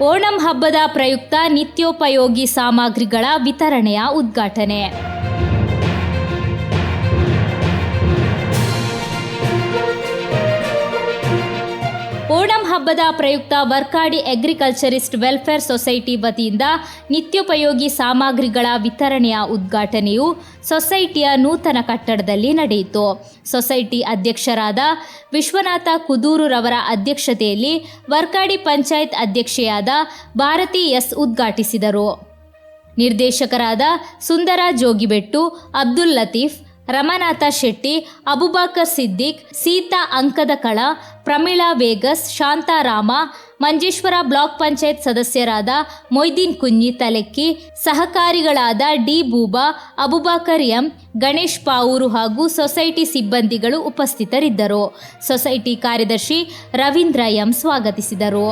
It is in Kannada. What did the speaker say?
ಓಣಂ ಹಬ್ಬದ ಪ್ರಯುಕ್ತ ನಿತ್ಯೋಪಯೋಗಿ ಸಾಮಗ್ರಿಗಳ ವಿತರಣೆಯ ಉದ್ಘಾಟನೆ. ಹಬ್ಬದ ಪ್ರಯುಕ್ತ ವರ್ಕಾಡಿ ಅಗ್ರಿಕಲ್ಚರಿಸ್ಟ್ ವೆಲ್ಫೇರ್ ಸೊಸೈಟಿ ವತಿಯಿಂದ ನಿತ್ಯೋಪಯೋಗಿ ಸಾಮಗ್ರಿಗಳ ವಿತರಣೆಯ ಉದ್ಘಾಟನೆಯು ಸೊಸೈಟಿಯ ನೂತನ ಕಟ್ಟಡದಲ್ಲಿ ನಡೆಯಿತು. ಸೊಸೈಟಿ ಅಧ್ಯಕ್ಷರಾದ ವಿಶ್ವನಾಥ ಕುದೂರುರವರ ಅಧ್ಯಕ್ಷತೆಯಲ್ಲಿ ವರ್ಕಾಡಿ ಪಂಚಾಯತ್ ಅಧ್ಯಕ್ಷೆಯಾದ ಭಾರತಿ ಎಸ್ ಉದ್ಘಾಟಿಸಿದರು. ನಿರ್ದೇಶಕರಾದ ಸುಂದರ ಜೋಗಿಬೆಟ್ಟು, ಅಬ್ದುಲ್ ಲತೀಫ್ ರಮನಾಥ ಶೆಟ್ಟಿ, ಅಬುಬಾಕರ್ ಸಿದ್ದಿಕ್, ಸೀತಾ ಅಂಕದಕಳ ಪ್ರಮೀಳಾ ವೇಗಸ್ ಶಾಂತಾರಾಮ ಮಂಜೇಶ್ವರ ಬ್ಲಾಕ್ ಪಂಚಾಯತ್ ಸದಸ್ಯರಾದ ಮೊಯ್ದೀನ್ ಕುಂಜಿ ತಲೆಕ್ಕಿ, ಸಹಕಾರಿಗಳಾದ ಡಿ ಬೂಬಾ, ಅಬುಬಾಕರ್ ಎಂ, ಗಣೇಶ್ ಪಾವೂರು ಹಾಗೂ ಸೊಸೈಟಿ ಸಿಬ್ಬಂದಿಗಳು ಉಪಸ್ಥಿತರಿದ್ದರು. ಸೊಸೈಟಿ ಕಾರ್ಯದರ್ಶಿ ರವೀಂದ್ರ ಎಂ ಸ್ವಾಗತಿಸಿದರು.